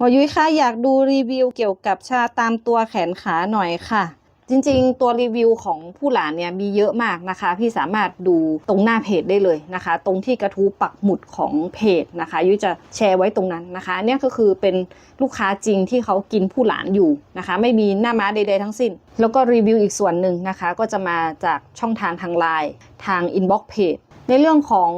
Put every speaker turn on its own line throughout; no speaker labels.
หมอยุ้ยคะอยากดูรีวิวเกี่ยวกับชาตามตัวแขนขาหน่อยค่ะ จริงๆ ตัวรีวิวของผู้หลานเนี่ยมีเยอะมากนะคะ พี่สามารถดูตรงหน้าเพจได้เลยนะคะ ตรงที่กระทู้ปักหมุดของเพจนะคะยุ้ยจะแชร์ไว้ตรงนั้นนะคะอันเนี่ยก็คือเป็นลูกค้าจริงที่เขากินผู้หลานอยู่นะคะ ไม่มีหน้าม้าใดๆทั้งสิ้น แล้วก็รีวิวอีกส่วนหนึ่งนะคะ ก็จะมาจากช่องทางทางไลน์ทางอินบ็อกเพจ ในเรื่องของ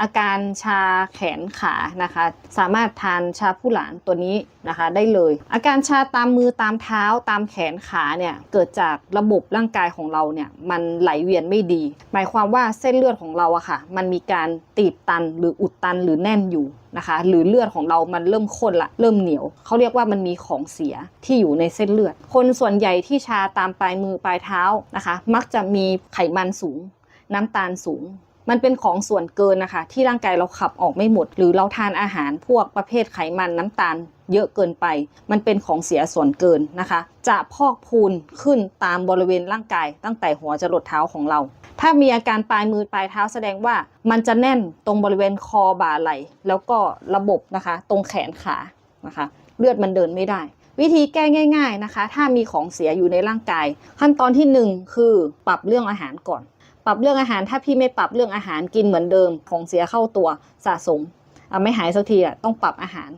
อาการชาแขนขานะคะ สามารถทานชาผู้หลานตัวนี้นะคะได้เลย อาการชาตามมือตามเท้าตามแขนขาเนี่ยเกิดจากระบบร่างกายของเราเนี่ยมันไหลเวียนไม่ดี หมายความว่าเส้นเลือดของเราอะค่ะ มันมีการตีบตันหรืออุดตันหรือแน่นอยู่นะคะหรือเลือดของเรามันเริ่มข้นละเริ่มเหนียวเขาเรียกว่ามันมีของเสียที่อยู่ในเส้นเลือด คนส่วนใหญ่ที่ชาตามปลายมือปลายเท้านะคะ มักจะมีไขมันสูง น้ำตาลสูง มันเป็นของส่วนเกินนะคะ ที่ร่างกายเราขับออกไม่หมด หรือเราทานอาหารพวกประเภทไขมันน้ำตาล เยอะเกินไป มันเป็นของเสียส่วนเกินนะคะ จะพอกพูนขึ้นตามบริเวณร่างกาย ตั้งแต่หัวจรดเท้าของเรา ถ้ามีอาการปลายมือปลายเท้าแสดงว่ามันจะแน่นตรงบริเวณคอบ่าไหล่แล้วก็ระบบนะคะ ตรงแขนขานะคะ เลือดมันเดินไม่ได้วิธีแก้ง่าย ๆนะคะ ถ้ามีของเสียอยู่ในร่างกาย ขั้นตอนที่หนึ่งคือปรับเรื่องอาหารก่อน ปรับเรื่องอาหารถ้าพี่ไม่ปรับเรื่องอาหารกินเหมือนเดิมของเสียเข้าตัวสะสมไม่หายสักทีอะต้องปรับอาหาร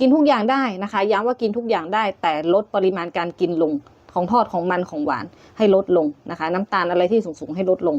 กินทุกอย่างได้นะคะ ย้ำว่ากินทุกอย่างได้ แต่ลดปริมาณการกินลงของทอดของมันของหวานให้ลดลงนะคะ น้ำตาลอะไรที่สูงๆให้ลดลง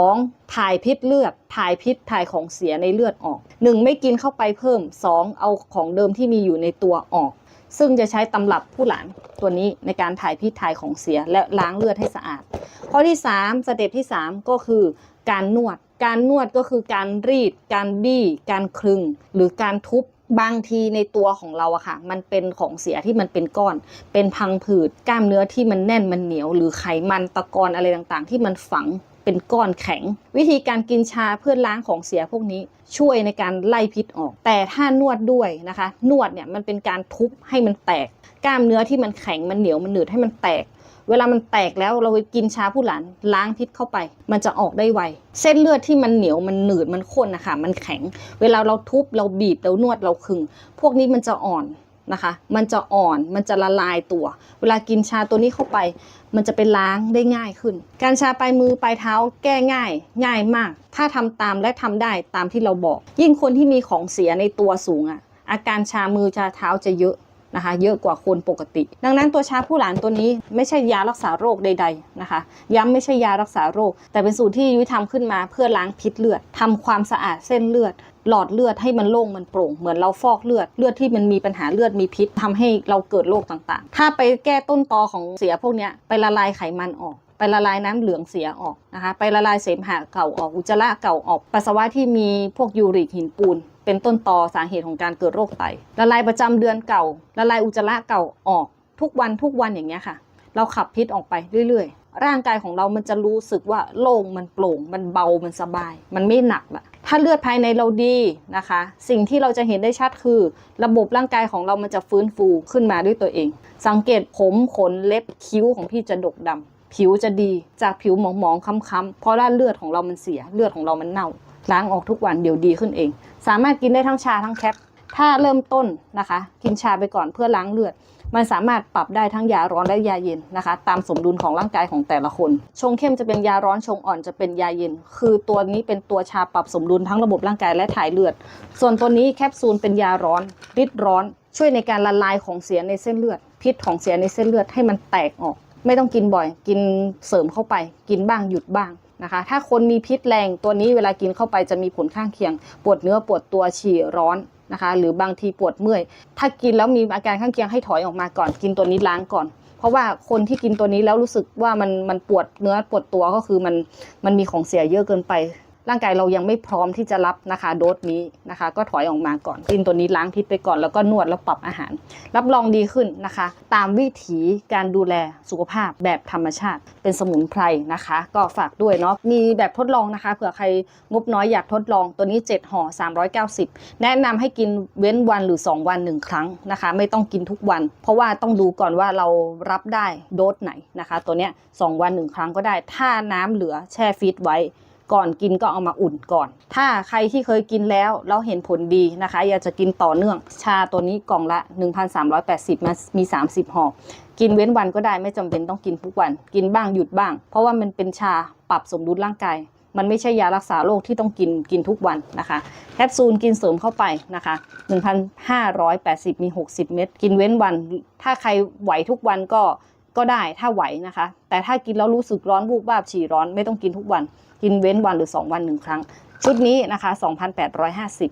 2. ถ่ายพิษเลือดถ่ายพิษถ่ายของเสียในเลือดออก 1. ไม่กินเข้าไปเพิ่ม 2. เอาของเดิมที่มีอยู่ในตัวออก ซึ่งจะใช้ตำรับผู้หลานตัวนี้ในการถ่ายพิษถ่ายของเสียและล้างเลือดให้สะอาด ข้อที่ 3 สเต็ปที่ 3 ก็คือการนวด การนวดก็คือการรีด การบี้การคลึง หรือการทุบบางทีในตัวของเราอะค่ะ มันเป็นของเสียที่มันเป็นก้อน เป็นพังผืดกล้ามเนื้อที่มันแน่นมันเหนียว หรือไขมันตะกอนอะไรต่างๆ ที่มันฝัง เป็นก้อนแข็ง วิธีการกินชาเพื่อล้างของเสียพวกนี้ช่วยในการไล่พิษออก แต่ถ้านวดด้วยนะคะ นวดเนี่ยมันเป็นการทุบให้มันแตก กล้ามเนื้อที่มันแข็งมันเหนียวมันหนืดให้มันแตก เวลามันแตกแล้วเราไปกินชาผู้หลานล้างพิษเข้าไป มันจะออกได้ไวเส้นเลือดที่มันเหนียวมันหนืดมันข้นนะคะมันแข็ง เวลาเราทุบเราบีบเรานวดเราขึง พวกนี้มันจะอ่อน นะคะ มันจะอ่อน มันจะละลายตัว เวลากินชาตัวนี้เข้าไป มันจะไปล้างได้ง่ายขึ้น การชาปลายมือปลายเท้าแก้ง่าย ง่ายมาก ถ้าทำตามและทำได้ตามที่เราบอก ยิ่งคนที่มีของเสียในตัวสูงอะอาการชามือชาเท้าจะเยอะ นะคะ เยอะกว่าคนปกติ ดังนั้นตัวชาผู้หลานตัวนี้ไม่ใช่ยารักษาโรคใด ๆนะคะ ย้ำไม่ใช่ยารักษาโรค แต่เป็นสูตรที่ยุ้ยทำขึ้นมาเพื่อล้างพิษเลือดทำความสะอาดเส้นเลือด หลอดเลือดให้มันโล่งมันโปร่งเหมือนเราฟอกเลือดเลือดที่มันมีปัญหาเลือดมีพิษทำให้เราเกิดโรคต่างๆ ถ้าไปแก้ต้นตอของเสียพวกนี้ไปละลายไขมันออกไปละลายน้ำเหลืองเสียออกนะคะ ไปละลายเสมหะเก่าออกอุจจาระเก่าออกปัสสาวะที่มีพวกยูริกหินปูน เป็นต้นตอสาเหตุของการเกิดโรคไตละลายประจำเดือนเก่าละลายอุจจาระเก่าออกทุกวันทุกวันอย่างเงี้ยค่ะ เราขับพิษออกไปเรื่อยๆ ร่างกายของเรามันจะรู้สึกว่าโล่งมันโปร่ง มันเบามันสบาย มันไม่หนักละถ้าเลือดภายในเราดีนะคะ สิ่งที่เราจะเห็นได้ชัดคือ ระบบร่างกายของเรามันจะฟื้นฟูขึ้นมาด้วยตัวเอง สังเกตผมขนเล็บคิ้วของพี่จะดกดำผิวจะดีจากผิวหมองๆค้ำๆเพราะว่าเลือดของเรามันเสียเลือดของเรามันเน่า ล้างออกทุกวันเดี๋ยวดีขึ้นเอง สามารถกินได้ทั้งชาทั้งแคปถ้าเริ่มต้นนะคะ กินชาไปก่อนเพื่อล้างเลือด มันสามารถปรับได้ทั้งยาร้อนและยาเย็นนะคะ ตามสมดุลของร่างกายของแต่ละคน ชงเข้มจะเป็นยาร้อนชงอ่อนจะเป็นยาเย็น คือตัวนี้เป็นตัวชาปรับสมดุลทั้งระบบร่างกายและถ่ายเลือด ส่วนตัวนี้แคปซูลเป็นยาร้อนฤทธิ์ร้อน ช่วยในการละลายของเสียในเส้นเลือด พิษของเสียในเส้นเลือดให้มันแตกออก ไม่ต้องกินบ่อย กินเสริมเข้าไป กินบ้างหยุดบ้างนะคะ ถ้าคนมีพิษแรงตัวนี้เวลากินเข้าไปจะมีผลข้างเคียง ปวดเนื้อปวดตัวฉี่ร้อนนะคะ หรือบางทีปวดเมื่อย ถ้ากินแล้วมีอาการข้างเคียงให้ถอยออกมาก่อน กินตัวนี้ล้างก่อน เพราะว่าคนที่กินตัวนี้แล้วรู้สึกว่ามันมันปวดเนื้อปวดตัวก็คือมันมันมีของเสียเยอะเกินไป ร่างกายเรายังไม่พร้อมที่จะรับนะคะโดสนี้นะคะ ก็ถอยออกมาก่อนกินตัวนี้ล้างพิษไปก่อนแล้วก็นวดแล้วปรับอาหาร รับรองดีขึ้นนะคะ ตามวิถีการดูแลสุขภาพแบบธรรมชาติ เป็นสมุนไพรนะคะ ก็ฝากด้วยเนาะมีแบบทดลองนะคะเผื่อใครงบน้อยอยากทดลองตัวนี้ 7ห่อ390 แนะนำให้กินเว้นวันหรือ 2 วัน 1 ครั้งนะคะ ไม่ต้องกินทุกวัน เพราะว่าต้องดูก่อนว่าเรารับได้โดสไหนนะคะ ตัวเนี้ย2วัน 1 ครั้งก็ได้ถ้าน้ำเหลือแช่ฟรีซไว้ ก่อนกินก็เอามาอุ่นก่อน ถ้าใครที่เคยกินแล้วแล้วเห็นผลดีนะคะ อยากจะกินต่อเนื่อง ชาตัวนี้กล่องละ 1,380มามี 30ห่อกินเว้นวันก็ได้ไม่จำเป็นต้องกินทุกวัน กินบ้างหยุดบ้าง เพราะว่ามันเป็นชาปรับสมดุลร่างกายมันไม่ใช่ยารักษาโรคที่ต้องกินกินทุกวันนะคะแคปซูลกินเสริมเข้าไปนะคะ 1,580 มี 60 เม็ดกินเว้นวัน ถ้าใครไหวทุกวันก็ ก็ได้ถ้าไหวนะคะ แต่ถ้ากินแล้วรู้สึกร้อนวูบวาบฉี่ร้อนไม่ต้องกินทุกวัน กินเว้นวันหรือ 2 วันหนึ่งครั้ง ชุดนี้นะคะ 2,850